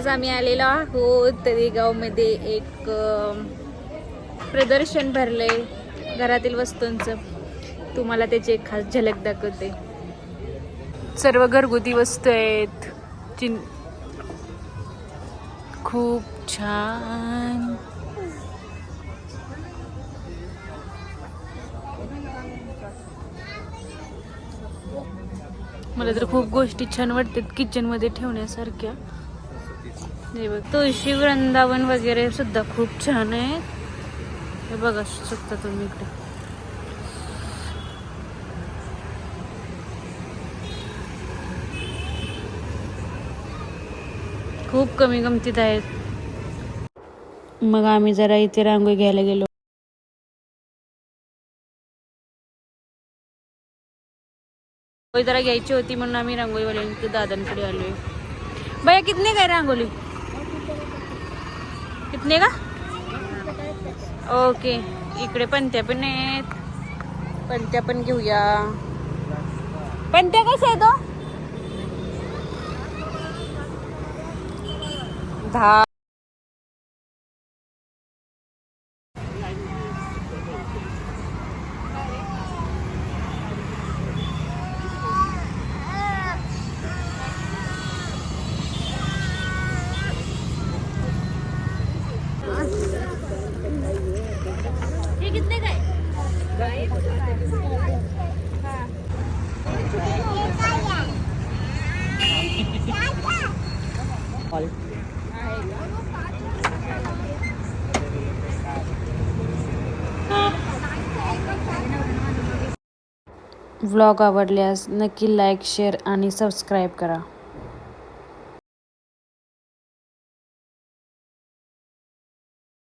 आज आम्ही आलेलो आहोत गावमध्ये एक प्रदर्शन प्रदर्शन भरलंय घरातील वस्तूंचं. तुम्हाला त्याची एक खास झलक दाखवते. सर्व घरगुती वस्तू आहेत. चिन खूप छान. मला तर खूप गोष्टी छान वाटतात किचनमध्ये ठेवण्यासारख्या. हे बघ तुळशी वृंदावन वगैरे सुद्धा खूप छान आहेत हे बघा शकता तुम्ही इकडे. खूप कमी गमतीत आहेत. मग आम्ही जरा इथे रांगोळी घ्यायला गेलो. रांगोळी जरा घ्यायची होती म्हणून आम्ही रांगोळीवाल्यांकडे दादांकडे आलोय. भैया कितने काय रांगोली? कितने का? ओके इकडे पंत्या पण आहेत. पंत्या पण घेऊया. पंत्या कशा आहे तो दहा हे कितने काय व्लॉग आवडल्यास नक्की लाईक शेअर आणि सबस्क्राईब करा.